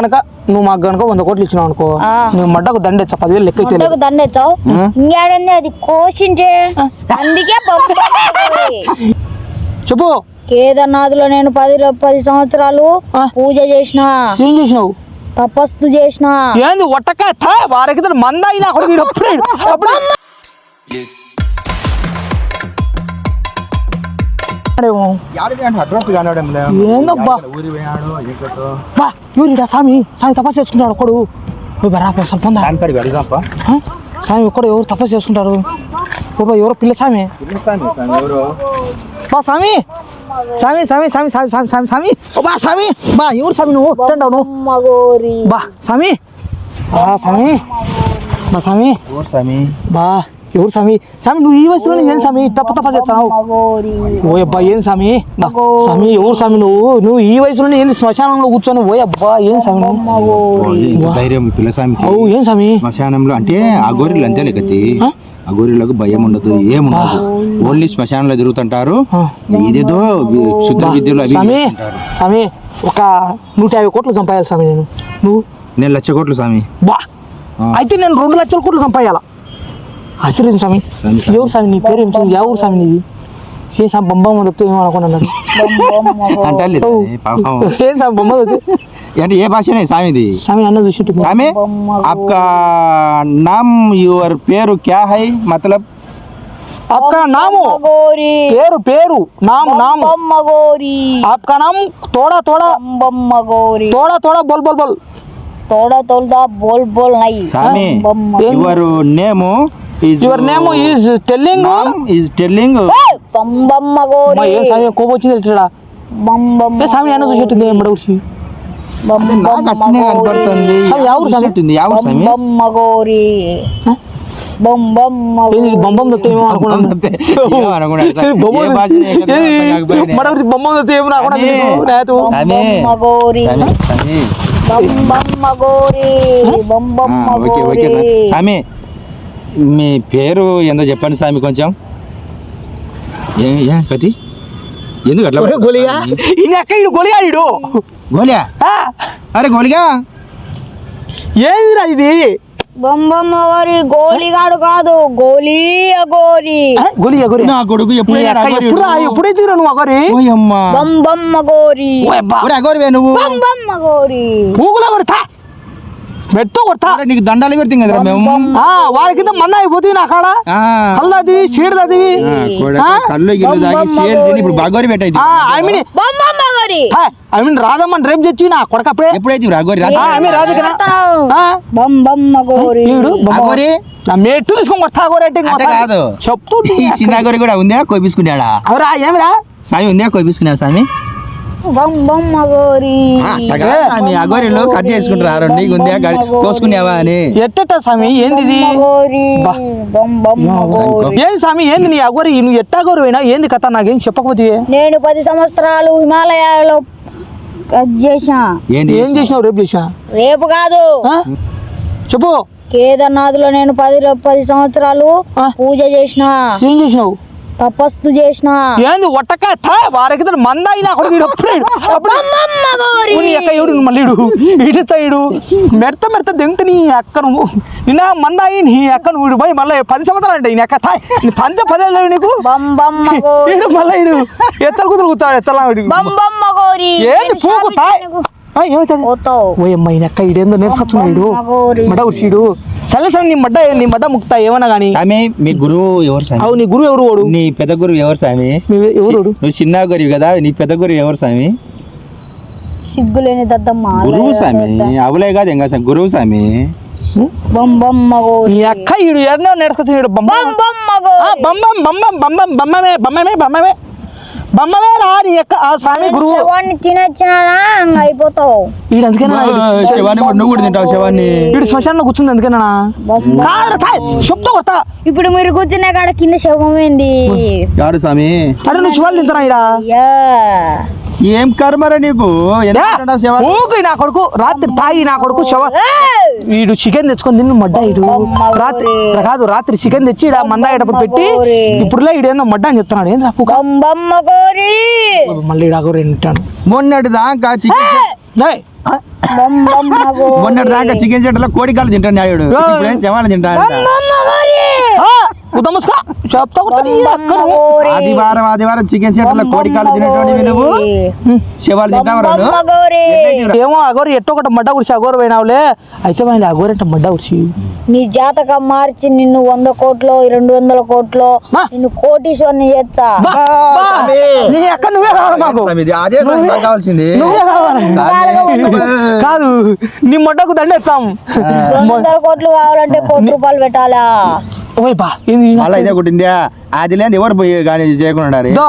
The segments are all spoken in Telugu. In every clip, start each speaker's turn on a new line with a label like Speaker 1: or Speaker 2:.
Speaker 1: కనుక నువ్వు మాకు కనుక వంద కోట్లు ఇచ్చినావు అనుకో. నువ్వు మడ్డకు దండెచ్చా పదివేలు లెక్క
Speaker 2: ముట్టకు దండెచ్చావు ఇంకేడండి అది కోసింటే అందుకే.
Speaker 1: చెప్పు.
Speaker 2: కేదార్నాథ్లో నేను పది పది సంవత్సరాలు. పూజ చేసిన.
Speaker 1: ఏం చేసినావు?
Speaker 2: తపస్సు చేసిన.
Speaker 1: ఏంది ఒట్టక? థా వారికి మంద అయినా అప్పుడే ఎవరిడా స్వామి స్వామి తపస్సు చేసుకుంటాడు ఒకడు ఓ బరా పో స్వల్ప ఉందా? ఆ? స్వామి ఒక్కడు ఎవరు తపస్సు చేసుకుంటారు? ఓ బా, ఎవరో పిల్ల స్వామి బా స్వామి స్వామి స్వామి స్వామి స్వామి స్వామి స్వామి స్వామి ఓ బా స్వామి బా ఎవరు స్వామి నువ్వు? తింటావు నువ్వు
Speaker 2: మగోరి
Speaker 1: బా స్వామి బా స్వామి బా స్వామి బా. ఎవరు స్వామి? స్వామి నువ్వు ఈ వయసులో ఏం స్వామి? తప్ప తప్ప చేస్తున్నావు.
Speaker 2: మగోరి.
Speaker 1: ఓ అబ్బా ఏం స్వామి? స్వామి ఎవరు స్వామి నువ్వు? నువ్వు ఈ వయసులోనే ఏంది శ్మశానంలో కూర్చొని? ఓ అబ్బా ఏం స్వామి
Speaker 3: ధైర్యం పిల్లసామికి
Speaker 1: ఓ ఏం స్వామి?
Speaker 3: శ్మశానంలో అంటే ఆ గోరీలు అంతే లేకతి
Speaker 1: ఆ?
Speaker 3: గోరీలకు భయం ఉండదు ఏముండదు ఓన్లీ శ్మశానంలో తిరుగుతుంటారు. ఇదేదో క్షుద్ర విద్యలు అవి
Speaker 1: స్వామి. స్వామి ఒక నూట యాభై కోట్లు సంపాయాలి స్వామి నేను. నువ్వు?
Speaker 3: నేను లక్ష కోట్లు స్వామి.
Speaker 1: బా. అయితే నేను రెండు లక్షల కోట్లు సంపాయాల? ఆశ్చర్యం స్వామి
Speaker 3: స్వామి, స్వామి.
Speaker 1: ఎవరు స్వామి నీ పేరు ఏం స్వామి ఎవరు స్వామి నీది ఏం స్వామి బొమ్మ చెప్తే ఏమో అనుకున్నాను
Speaker 3: అంటారు లేదు స్వామి, పాపం
Speaker 1: ఏం స్వామి బొమ్మ చెప్తే
Speaker 3: అంటే ఏ భాషనే స్వామిది
Speaker 1: స్వామి అన్న చూసి
Speaker 3: స్వామి आपका नाम యువర్ పేరు క్యా హై మతలబ్
Speaker 1: आपका नाम हो
Speaker 2: మగోరి
Speaker 1: పేరు పేరు నాము నాము
Speaker 2: మగోరి
Speaker 1: आपका नाम थोड़ा थोड़ा
Speaker 2: మగోరి
Speaker 1: थोड़ा थोड़ा बोल बोल बोल
Speaker 2: తోడ తోల్దా బోల్ బోల్ నై
Speaker 3: స్వామి
Speaker 1: ఏం?
Speaker 3: Your name is
Speaker 1: your name is
Speaker 3: telling is telling
Speaker 2: Pambamma గోరి
Speaker 1: ఏం సామి కోపం వచ్చింది
Speaker 2: ఎట్లా
Speaker 1: ఏ సామి ఆయన చూసేట్టింది ఏం
Speaker 2: బడవుసి
Speaker 3: అట్నే కనపడుతుంది.
Speaker 1: ఎవరు
Speaker 3: సామి ఎవరు
Speaker 2: సామి
Speaker 1: బొమ్మ
Speaker 3: గోరి మీ పేరు ఏందో చెప్పండి స్వామి కొంచెం. ఏం ఏం కతి ఎందుకు అట్లా గోలియా? అరే గోలియా?
Speaker 1: ఏందిరా ఇది?
Speaker 2: బొమ్మమ్మ వారి గోలిగాడు కాదు గోలియ
Speaker 1: గోరి గోలియ గోరి
Speaker 3: నా కొడుకు ఎప్పుడు
Speaker 1: ఎప్పుడు ఎప్పుడు ఎదిగిరా నువ్వు గోరి? బొమ్మమ్మ
Speaker 3: గోరి గోరి నువ్వు?
Speaker 2: బొమ్మమ్మ గోరి
Speaker 1: పూగుల గోరి మెట్టు కొడతా.
Speaker 3: నీకు దండాలు పెడతాం కదా మేము?
Speaker 1: వారి కింద మన్న అయిపోతుంది నా కాడ. కళ్ళది
Speaker 3: షేర్
Speaker 1: చదివి
Speaker 3: కళ్ళు గిల్లు దాగి షేడ్ ఇప్పుడు బాగోరి పెట్టాయి
Speaker 1: ఐ మీన్ ఐ రేపు చచ్చి నా
Speaker 3: కొడక అప్పుడే.
Speaker 1: ఎప్పుడైతే రాఘోరి రాదు కదా. ఈడు బొమ్మగోరి మెట్టు తీసుకొని కొడతా
Speaker 3: గోరంటే కాదు.
Speaker 1: చెప్తూ
Speaker 3: చిన్న గోరి కూడా ఉందా కోపించుకున్నాడా
Speaker 1: అవరా ఏమిరా?
Speaker 3: సామి ఉందా
Speaker 2: కోపించుకున్నావు
Speaker 3: సామి? అట్టగా స్వామి అగోరిలో కట్ చేసుకుంటారు? నీకు ఉందా గడి- కోసుకున్నావా అని.
Speaker 1: ఎట్టట స్వామి ఏంది ఇది ఏంది స్వామి ఏంది నీ అగోరి నువ్వు ఎట్టా గోరు పోయినా? ఏంది కథ? నాకేం చెప్పకపోతే.
Speaker 2: నేను పది సంవత్సరాలు హిమాలయాలలో అది చేసా
Speaker 3: ఏంటి
Speaker 1: ఏం చేసినావు? రేపు చేసా
Speaker 2: రేపు కాదు?
Speaker 1: చెప్పు.
Speaker 2: కేదార్నాథ్లో నేను పది పది సంవత్సరాలు
Speaker 1: ఆ.
Speaker 2: పూజ చేసిన
Speaker 1: ఏం చేసినావు?
Speaker 2: తపస్సు చేసిన.
Speaker 1: ఏంది ఒట్టకాయ తా మంద అయినా కూడా వీడు అప్పుడాడు అప్పుడు నీ అక్క ఏడు మళ్ళీడు మెడత మెడత దింగుతు నీ అక్క నువ్వు నిన్న మంద అయ్యి నీ పోయి మళ్ళీ పది సంవత్సరాలు అంటే నీ పంచ పదేళ్ళు నీకు? ఈడు మళ్ళీ ఈడు ఎత్తలు కుదురు కూతాడు ఎత్తలా ఏంది పూకు తాయ్ ఏమవుతుంది మడ సరే సరే నీ మడ్డ నీ మడ్డ ముక్తా ఏమన్నా కానీ
Speaker 3: స్వామి మీ గురువు ఎవరు స్వామి
Speaker 1: అవు నీ గురువు ఎవరు ఓడు
Speaker 3: నీ పెద్ద గురువు ఎవరు స్వామి
Speaker 1: మీ ఎవరు ఓడు
Speaker 3: నువ్వు చిన్న గురువు కదా నీ పెద్ద గురువు ఎవరు స్వామి
Speaker 2: సిగ్గులేని దద్దమ్మ
Speaker 3: గురువు స్వామి అవులే కాదు ఇంకా స్వామి గురువు స్వామి
Speaker 2: బంబం మగోరి
Speaker 1: నీ అక్క ఈడు ఎన్నో నేర్చుకొచ్చున్నాడు బొమ్మ
Speaker 2: బంబం
Speaker 1: ఆ,
Speaker 2: మగోరి
Speaker 1: బమ్మం బమ్మం బమ్మం బమ్మమే బమ్మమే బమ్మమే బమ్మమే రా నీ యొక్క ఆ స్వామి గురువు.
Speaker 2: శవాన్ని తినొచ్చినానా? ఇంక అయిపోతావు.
Speaker 1: వీడు అందుకేనా
Speaker 3: శవాన్ని కూడా నువ్వు కూడా తింటావు శవాన్ని?
Speaker 1: వీడు శ్మశానంలో కూర్చుంది అందుకేనా? కాదు కొడతా.
Speaker 2: ఇప్పుడు మీరు కూర్చున్న కాడ కింద శవం ఏంది
Speaker 3: స్వామి?
Speaker 1: అరే నువ్వు శివాలు తింటారా ఈడ?
Speaker 2: అయ్యా
Speaker 3: ఏం కర్మరా నీకు?
Speaker 1: ఊకి నా కొడుకు రాత్రి తాగి నా కొడుకు శవ వీడు చికెన్ తెచ్చుకొని తిని మడ్డ ఇడు రాత్రి కాదు రాత్రి చికెన్ తెచ్చి ఈడ మందాగేటప్పుడు పెట్టి ఇప్పుడులే ఈడేందో మడ్డ అని చెప్తున్నాడు. ఏంద్రా మళ్ళీ తింటాను
Speaker 3: మొన్నటి దాకా చికెన్ మొన్నటి దాకా చికెన్ సెంటర్లో కోడి కాళ్ళు తింటాను. ఇప్పుడేం శవాలు తింటాడు
Speaker 1: చెప్తా
Speaker 3: ఆదివారం ఆదివారం చికెన్ సెంటర్ తినేటువంటి నువ్వు? శవాలు తింటావు
Speaker 1: ఏమో అగోరు ఎట్టో ఒకటి మడ్డ కుడిసి అగోరు పోయినావులే. అయితే పోయింది అగోరు అంటే మడ్డ కుడిసి
Speaker 2: నీ జాతకం మార్చి నిన్ను వంద కోట్లు రెండు వందల కోట్లు. నిన్ను కోటీశ్వరుని
Speaker 1: బా, నీ అక్క నువ్వే కావాలి మాకు.
Speaker 3: అదే కావాల్సింది.
Speaker 1: నువ్వే కావాలి. కాదు. నీ మొడ్డకు దండేస్తాం
Speaker 2: వందల కోట్లు కావాలంటే కోటి రూపాయలు పెట్టాలా?
Speaker 3: మళ్ళా ఇదే కొట్టిందా? అది లేదు ఎవరు పోయి కానీ చేయకుండా ఉండాలి.
Speaker 1: దో,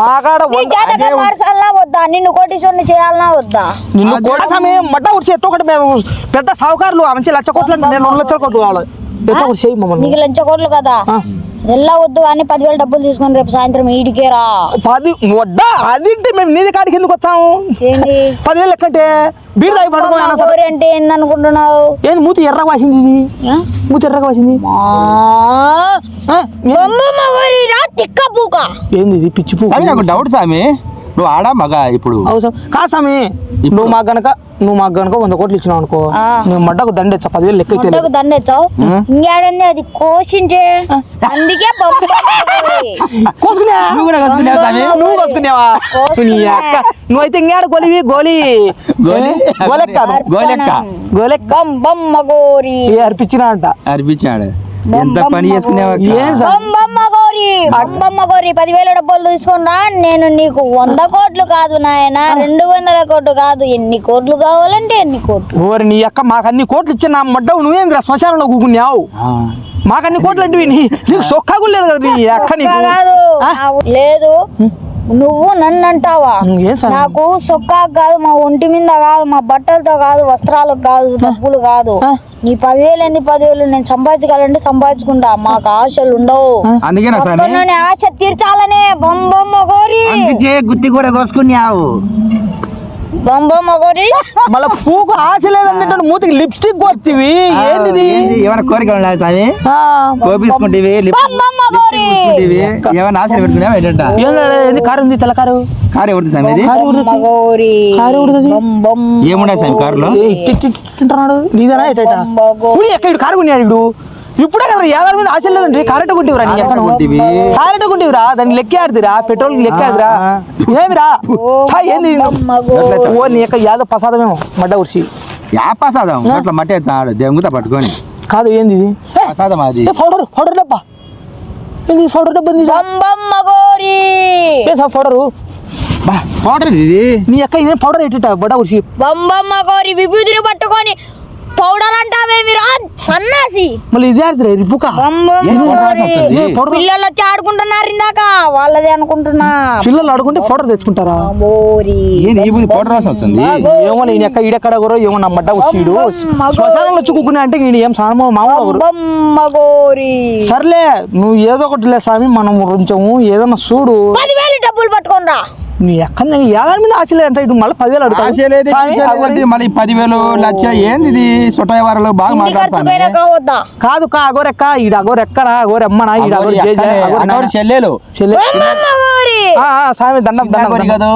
Speaker 1: మా కాడ
Speaker 2: నీ
Speaker 1: వంద-
Speaker 2: జాతకం మార్చాలనా వద్దా? నిన్ను కోటీశ్వరుని చేయాలనా వద్దా?
Speaker 1: నిన్ను కూడా సమయం మడ్డ కుడిసి ఎట్టో ఒకటి మేము. పెద్ద సావుకారులు మంచి లక్ష కోట్లు నేను రెండు లక్షల కోట్లు కావాలి ఎట్టో ఒకటి చేయి మమ్మల్ని.
Speaker 2: నీకు లంచ కోట్లు కదా?
Speaker 1: ఆ.
Speaker 2: ఎల్లా వద్దు? అని పదివేలు డబ్బులు తీసుకొని రేపు సాయంత్రం ఈడికే రా.
Speaker 1: పది వడ్డా అదింటే మేము నీది కాడికి ఎందుకు వచ్చాము?
Speaker 2: ఏంటి
Speaker 1: పదివేలు ఎక్కంటే బీర్ తాగి పడుకోవాలి
Speaker 2: అంటే ఏందనుకుంటున్నావు?
Speaker 1: ఏంది? మూతి ఎర్రగా వాసింది ఇది? మూతి ఎర్రగా వాసింది? ఏంది ఇది? పిచ్చి పువ్వు
Speaker 3: స్వామి నాకు డౌట్ స్వామి నువ్వు ఆడా మగ ఇప్పుడు?
Speaker 1: అవసరం. స్వామి నువ్వు మాకు గనక నువ్వు మాకు గనక వంద కోట్లు ఇచ్చినావు అనుకో
Speaker 2: ఆ.
Speaker 1: నువ్వు మడ్డకు దండెచ్చా పదివేలు లెక్క
Speaker 2: దండెచ్చావు? అది కోసించే. అందుకే.
Speaker 1: కోసుకునే
Speaker 3: నువ్వు కూడా కోసుకున్నావా స్వామి?
Speaker 1: నువ్వు కోసుకునేవా? నీ అక్క. నువ్వైతే ఇంకేడ గోలివి? గోలి.
Speaker 3: గోలి?
Speaker 1: గోలెక్క.
Speaker 3: గోలెక్క.
Speaker 1: గోలెక్క.
Speaker 2: బొమ్మ గోరి.
Speaker 1: అర్పించిన అంట
Speaker 3: అనిపించాడు ఎంత పని చేసుకునేవా
Speaker 2: గోరి పదివేల డబ్బులు తీసుకొని రా నేను నీకు వంద కోట్లు కాదు నాయన రెండు వందల కోట్లు కాదు ఎన్ని కోట్లు కావాలంటే ఎన్ని కోట్లు?
Speaker 1: ఓరి నీ అక్క మాకు అన్ని కోట్లు ఇచ్చిన నా మడ్డవు నువ్వేంద్ర శ్మశానంలో కూకున్నావు? మాకు అన్ని కోట్లు అంటే నీకు సొక్కా కూడా లేదు కదా నీ అక్క నీకు?
Speaker 2: కాదు. లేదు. నువ్వు నన్ను అంటావా నాకు సొక్కా కాదు మా ఒంటి మీద కాదు మా బట్టలతో కాదు వస్త్రాలకు కాదు డబ్బులు కాదు. నీ పదివేలు ఎన్ని పదివేలు? నేను సంపాదించగలంటే సంపాదించుకుంటా. మాకు ఆశలు ఉండవు. ఆశ తీర్చాలనే బొమ్మ గోరి
Speaker 3: గుత్తి కూడా కోసుకున్నావు.
Speaker 1: మళ్ళా పూకు ఆశ లేదన్నట్టు మూతికి లిప్స్టిక్ కొడుతీవి ఏంది?
Speaker 3: ఏమైనా కోరికలు ఉన్నాయి స్వామి? కోపించుకుంటేవి ఏమైనా ఆశలు పెట్టుకున్నావా ఏంటంట?
Speaker 1: ఏంది ఏంది? కారు ఉంది తెల్ల కారు.
Speaker 3: కారు ఎవరిది స్వామి ఇది?
Speaker 1: కారు ఎవరిది?
Speaker 2: బొమ్మ గోరి
Speaker 1: కారు ఎవరిది?
Speaker 2: బొమ్మ బొమ్మ
Speaker 3: ఏమున్నాయి స్వామి కారులో?
Speaker 1: ఏ, ఇట్టి ఇట్టి ఇట్టి తింటున్నాడు. నీదేనా. ఇప్పుడు ఎక్కడ ఇడు కారు కొన్నాడు ఇడు ఇప్పుడే కదా మీద ఆశ లేదండి కారెట్ కొంటివిరా నీ ఎక్కడ
Speaker 3: కొంటివి.
Speaker 1: కారెట్ కొంటివిరా దాన్ని లెక్కేదిరా పెట్రోల్ లెక్కేదిరా ఏమిరా ఏంది. ఓ నీ యొక్క యాదో ప్రసాదమేమో మడ్డ ఉరిసి
Speaker 3: యా ప్రసాదం అట్లా మట్టి చాడు దెంగుతా పట్టుకొని
Speaker 1: కాదు ఏంది ఇది
Speaker 3: ప్రసాదం అది
Speaker 1: పౌడర్ పౌడర్ డబ్బా ఏంది పౌడర్ డబ్బా ఉంది
Speaker 2: బొమ్మ గోరి
Speaker 1: ఏ పౌడరు
Speaker 3: ఇది
Speaker 1: నీ యొక్క ఇదే పౌడర్ ఎట్టిట బడ్డ ఉరిసి
Speaker 2: బొమ్మ గోరి విభూతిని పట్టుకొని పౌడర్ అంటావేమి రా సన్నాసి.
Speaker 1: మళ్ళీ ఇది ఆడుతురా రిపుక
Speaker 2: పిల్లలు వచ్చి ఆడుకుంటున్నారు ఇందాక. వాళ్ళదే అనుకుంటున్నా.
Speaker 1: పిల్లలు ఆడుకుంటే పౌడర్ తెచ్చుకుంటారా?
Speaker 2: మోరి
Speaker 3: ఏంది ఈ బుద్ధి పౌడర్ రాసి వచ్చింది
Speaker 1: ఏమో నేను ఎక్క ఈడెక్కడ కూడా ఏమో అంటే ఏం సానమో మామూలు సర్లే నువ్వు ఏదో ఒకటి లే స్వామి మనం కొంచెము ఏదన్నా చూడు.
Speaker 2: పదివేలు డబ్బులు పట్టుకొని రా
Speaker 1: నీ ఎక్కడ ఏదాని మీద ఆశ లేదంటే ఇటు మళ్ళీ పదివేలు
Speaker 3: లేదంటే మళ్ళీ పదివేలు లక్ష ఏంది ఇది సొట్టాయి వారాలు బాగా మాట్లాడతాను
Speaker 1: కాదు కా అగోరెక్క ఈడ అగోరెక్కడా అగోరెమ్మనా ఈడ అగోరు జేజే అగోరు నాయనా.
Speaker 3: చెల్లెలు.
Speaker 1: స్వామి దండం
Speaker 3: చిన్న
Speaker 1: దండం.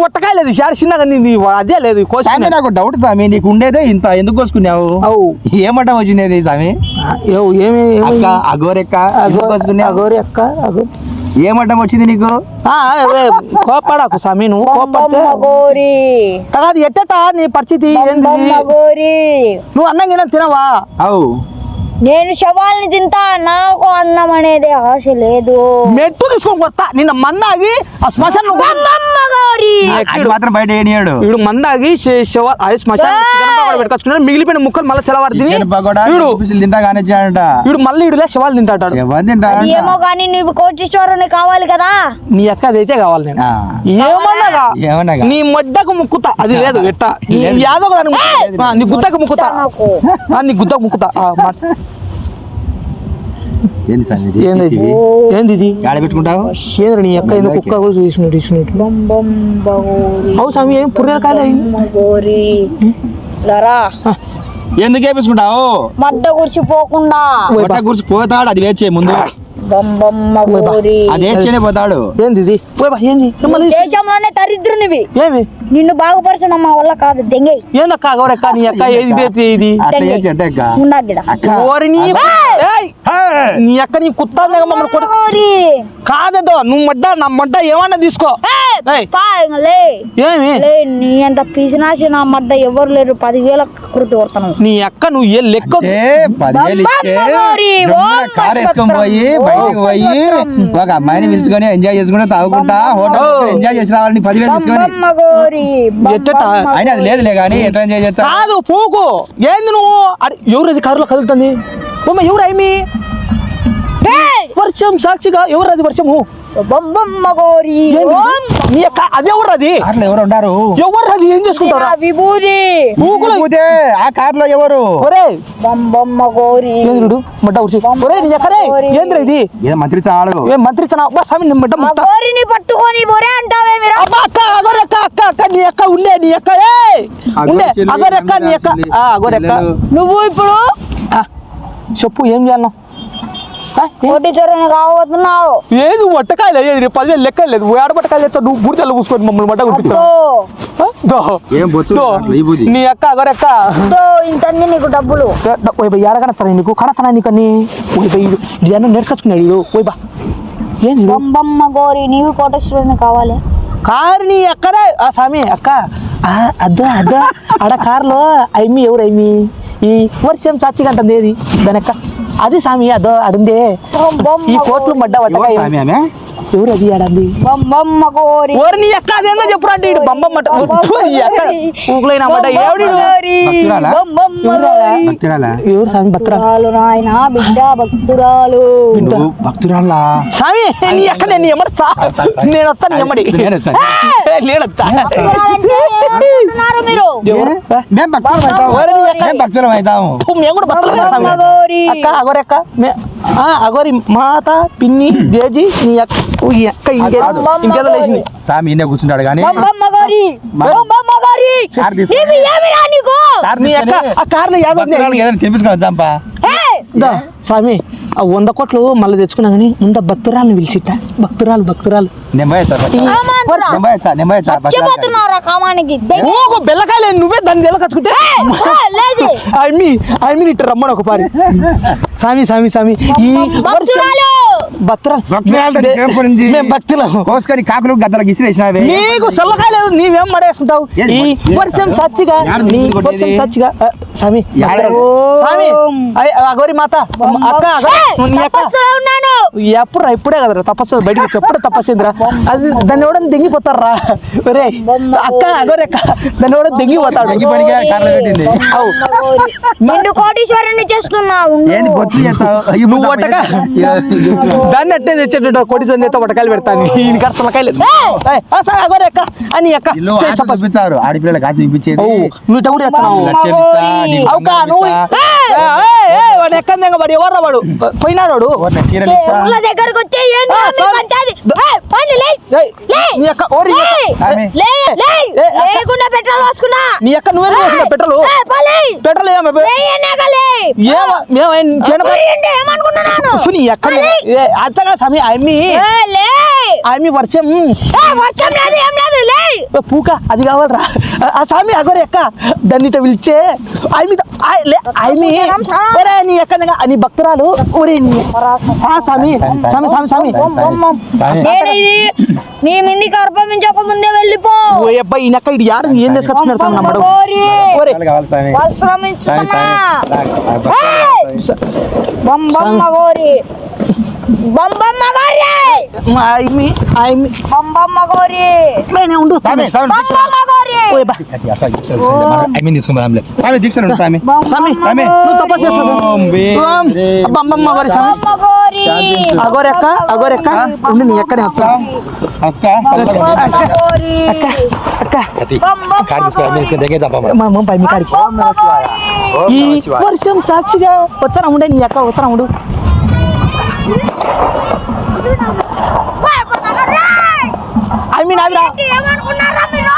Speaker 1: ఒట్టకాయ లేదు షార్ చిన్నగా అదే లేదు కోసి
Speaker 3: నాకు డౌట్ స్వామి నీకు ఉండేదే ఇంత ఎందుకు కోసుకున్నావు?
Speaker 1: అవు.
Speaker 3: ఏమంటాం వచ్చింది
Speaker 1: ఏవు ఏమి
Speaker 3: అక్క అగోరెక్క ఎందుకు
Speaker 1: అగో-
Speaker 3: ఏమంటాం వచ్చింది నీకు
Speaker 1: కోప్పడాకు స్వామి నువ్వు కోపడితే ఎట్టట నీ పరిస్థితి? ఏంది? నువ్వు అన్నం గిన్నం తినవా?
Speaker 3: అవు.
Speaker 2: నేను శవాల్ని తింటా నాకు అన్నం అనేది ఆశ లేదు.
Speaker 1: మెట్టు తీసుకొని కొడతా నిన్న మందాగి ఆ శ్మశానం
Speaker 3: అది మాత్రం బయట ఏనియాడు.
Speaker 1: వీడు మందాగి శ- శవ అది శ్మశానం చికెన్ పకోడా పెట్టుకొచ్చుకున్నాడు. మిగిలిపోయిన ముక్కలు మళ్ళీ తెల్లవారు తిని వీడు
Speaker 3: తింటా కానిచ్చాడంట
Speaker 1: వీడు మళ్ళీ వీడులే శవాలు తింటాడు.
Speaker 2: ఏమో కానీ నువ్వు కోటీశ్వరుని కావాలి కదా?
Speaker 1: నీ అక్క అదైతే కావాలి నేను. ఏమన్నాగా
Speaker 3: ఏమన్నాగా?
Speaker 1: నీ మొడ్డకు ముక్కుతా. అది లేదు ఎట్ట? నీ యాదో ఒక దానికి ముక్కుతా. ఆ, నీ గుద్దకు ముక్కుతా. నీ గుద్దకు ముక్కుతా.
Speaker 3: ఏంది ఇది?
Speaker 1: ఇది?
Speaker 3: పెట్టుకుంటావు?
Speaker 1: ఏంద్ర నీ కుక్క కూడా చూసినట్టు చూసినట్టు
Speaker 2: బొమ్మ గోరి
Speaker 1: అవు స్వామి ఏం
Speaker 2: లరా.
Speaker 3: ఎందుకు వేపించుకుంటావు
Speaker 2: మడ్డ గురిచి పోకుండా.
Speaker 1: బా.
Speaker 3: కూర్చి పోతాడు అది వేచే ముందు.
Speaker 2: బొమ్మమ్మ
Speaker 1: ఓయ్ బా.
Speaker 2: గోరి
Speaker 3: అదే పోతాడు.
Speaker 1: ఏంది ఇది? ఓయ్ బా ఏంది? మళ్ళీ
Speaker 2: దేశంలోనే దరిద్రునివి.
Speaker 1: ఏమి?
Speaker 2: నిన్ను బాగుపరచడం మా వల్ల కాదు దెంగై.
Speaker 1: నీ అక్క ఏది ఇది?
Speaker 3: అక్క?
Speaker 1: ఓరి నీ ఏయ్!
Speaker 3: హే!
Speaker 1: నీ అక్క నీ కుత్తాందగా మమ్మల్ని కొడు
Speaker 2: గోరి
Speaker 1: కాదేదో నువ్వు మడ్డ నా మడ్డ ఏమన్నా తీసుకో. ఏమి?
Speaker 2: లే నీ అంత పిసినాసి నా మడ్డ ఎవరు లేరు. పదివేల కుర్తి కొడతాను.
Speaker 1: నీ అక్క నువ్వు ఏ లెక్క
Speaker 3: కార్ వేసుకొని పోయి బయటికి పోయి ఒక అమ్మాయిని పిలుచుకొని ఎంజాయ్ చేసుకుంటా తాగుకుంటా హోటల్ ఎంజాయ్ చేసి రావాలని పదివేలు తీసుకొని. అయినా అది లేదులే కానీ ఎట్లా ఎంజాయ్ చేస్తా
Speaker 1: కాదు పూకు. ఏంది నువ్వు? ఎవరు అది కారులో కదులుతుంది? బొమ్మ ఎవరు ఐమి
Speaker 2: ఏయ్!
Speaker 1: వర్షం సాక్షిగా ఎవరు అది వర్షము
Speaker 2: గోరి ఓం
Speaker 1: అది ఎవరు అది
Speaker 3: కార్లో ఎవరు ఉన్నారు
Speaker 1: ఎవరు అది ఏం చేసుకుంటారా
Speaker 2: నా విభూది
Speaker 1: పూకులో
Speaker 3: పోతే ఆ కార్లో ఎవరు
Speaker 1: ఒరే
Speaker 2: బొమ్మమ్మ గోరి
Speaker 1: ఏంద్రుడు మడ్డ ఉడిచి ఒరే నీ ఎక్కడే ఏంద్ర ఇది
Speaker 3: ఏదో మంత్రి చాడు
Speaker 1: ఏం మంత్రి చనా అబ్బా స్వామి నీ మడ్డ
Speaker 2: మా
Speaker 1: ముట్ట
Speaker 2: గోరిని పట్టుకొని బొరే అంటావేమిరా
Speaker 1: అబ్బా అక్క అగోరే అక్క అక్క అక్క నీ అక్క ఉండే నీ అక్క ఏ ఉండే అగోరే అక్క నీ అక్క ఆ అగోరే అక్క
Speaker 2: నువ్వు ఇప్పుడు
Speaker 1: ఆ, చెప్పు ఏం చేయాలి ఏది వట్టకాయలు అయ్యేది? రేపు పదివేలు లెక్క లేదు. ఏడ పట్టకాయలు చేస్తావు నువ్వు బూడిదల్లో కూసుకొని మమ్మల్ని మడ్డ కుట్టిస్తావు. నీ అక్క అగోరెక్క
Speaker 2: ఇంత నీకు డబ్బులు.
Speaker 1: ఓయ్ ఏడ కనస్తాను నీకు? కనస్తానా నీకు అని ఓయ్ బా ఇది ఏమన్నా నేర్చుకొచ్చుకున్నాడు వీడు ఓయ్ బా. ఏంది?
Speaker 2: బొమ్మమ్మ గోరి నీవు కోటేశ్వరుని కావాలి.
Speaker 1: కారు నీ అక్కడే. ఆ స్వామి అక్క. ఆ, అద్దా అద్దా. ఆడ కారులో ఐమి ఎవరు ఐమి? ఈ వర్షం చాచిగా అంటుంది ఏది? దాని అక్క. అది స్వామి అదో అడుందే. ఈ కోట్లు మడ్డ ఎవరు అది ఆడంది?
Speaker 2: గోరి.
Speaker 1: ఓరి నీ అదేందో చెప్పురా అంటే ఇడు మట ఎవడు?
Speaker 2: బొమ్మమ్మ
Speaker 1: ఎవరా? స్వామి భక్తురా?
Speaker 2: భక్తురాలు నాయన బిడ్డ భక్తురాలు.
Speaker 3: భక్తురాలా?
Speaker 1: స్వామి నీ అక్క నేను ఎమ్మడతా నేను వస్తాను ఎమ్మడి.
Speaker 3: మేము భక్తులం అవుతాము. మేము
Speaker 1: కూడా
Speaker 2: అగోరి.
Speaker 1: అక్క అగోరి అక్క. మే- ఆ, అగోరి మాత పిన్ని దేజీ నీ అక్క ఇంకేదో ఇంకేదో లేచింది.
Speaker 3: ఈయనే కూర్చుంటాడు కానీ
Speaker 1: స్వామి ఆ వంద కోట్లు మళ్ళీ తెచ్చుకున్నా కానీ ముంద భక్తురాలను పిలిచిట్ట. భక్తురాలు భక్తురాలు.
Speaker 3: నెమ్మయ్య
Speaker 2: మర్చిపోతున్నారా కామానికి.
Speaker 1: ఓ బెల్లకాయలే నువ్వే దాన్ని తెలకచ్చుకుంటే
Speaker 2: ఆ, లేదు.
Speaker 1: ఐ మీ ఐ మీన్ ఇట్ట రమ్మని ఒక పారి. స్వామి స్వామి స్వామి ఈ
Speaker 3: కోసుకొని కాకులు గద్దలకు గిసిరేసినావే
Speaker 1: నీకు సెల్లకాయలేదు నీవేం మడేసుకుంటావు? వర్షం సచ్చిగా వర్షం? సచ్చిగా స్వామి? స్వామి అగోరి మాత అక్క
Speaker 2: ఉన్నాను.
Speaker 1: ఎప్పుడు ఇప్పుడే కదరా తపస్సు బయటికి వచ్చి ఎప్పుడే తపస్సుందిరా? అది దాన్ని ఎవడని దెంగిపోతారా? ఒరే అక్క అగోరే అక్క దాన్ని ఎవడని దెంగిపోతాడు.
Speaker 2: కోటీశ్వరుని చేస్తున్నావు
Speaker 3: ఏంది బొచ్చు చేస్తావు?
Speaker 1: నువ్వు వట్టక దాన్ని అట్టే తెచ్చేట కొడి చేత వటకాయలు పెడతాను. ఈయన కష్టలకాయలు అగోరే అక్క. అని అక్క.
Speaker 3: చూపించారు. ఆడపిల్లలకు ఆశ చూపించేది.
Speaker 1: నువ్వు కూడా చేస్తున్నావు.
Speaker 3: బంగారం
Speaker 1: నువ్వు
Speaker 3: ఇచ్చా,
Speaker 1: ఏయ్, ఏయ్, ఏయ్, వాడు ఎక్కందంగా వాడు ఎవర్రా వాడు పోయినాడు.
Speaker 2: దేవుళ్ళ దగ్గరకు వచ్చే. లేకుండా పెట్రోల్ పోసుకున్నా
Speaker 1: నీ అక్క నువ్వే పోసిన పెట్రోల్. పెట్రోల్
Speaker 2: ఏమనుకున్నాను
Speaker 1: అంతగా సమయం అమ్మి అమ్మి వర్షం.
Speaker 2: వర్షం లేదు ఏం లేదు లే
Speaker 1: పూక అది కావాలరా. ఆ- స్వామి అగోరే అక్క. దాన్ని పిలిచే. ఆమె ఆమె ఒరే నీ అక్క దగ్గర నీ భక్తురాలు. ఒరే నీ. సా స్వామి స్వామి స్వామి స్వామి
Speaker 3: స్వామి.
Speaker 2: నేను ఇది. నీ ముందే వెళ్ళిపో.
Speaker 1: ఓ అబ్బాయి ఈ నక్క ఇటు యారు ఏం నమ్మడు. ఒరే.
Speaker 2: పరిశ్రమించుకున్నా గోరి బొంబమ్మ గోరి
Speaker 1: మా ఆమె ఆమె
Speaker 2: బొంబమ్మ గోరి
Speaker 1: మేనే ఉండు
Speaker 3: దీక్ష
Speaker 2: బొంబమ్మ గోరి
Speaker 1: ఓ. అబ్బా
Speaker 3: ఐ మీన్ తీసుకుందాంలే స్వామి దీక్ష ఉండు స్వామి
Speaker 1: స్వామి
Speaker 3: స్వామి.
Speaker 1: నువ్వు తపస్సు చేస్తావు. అబ్బమ్మమ్మ గోరి
Speaker 2: బొమ్మ గోరి
Speaker 1: అగోరెక్క అగోరెక్క. ఉండి నీ ఎక్కడే
Speaker 3: అక్క
Speaker 1: అక్క అక్క.
Speaker 3: ఓం
Speaker 1: ఈ. వర్షం సాక్షిగా ఉత్తరం ఉండే నీ అక్క ఉత్తరం ఉండు. ఐ మీన్ అదిరా
Speaker 2: ఏమనుకున్నారా మీరు?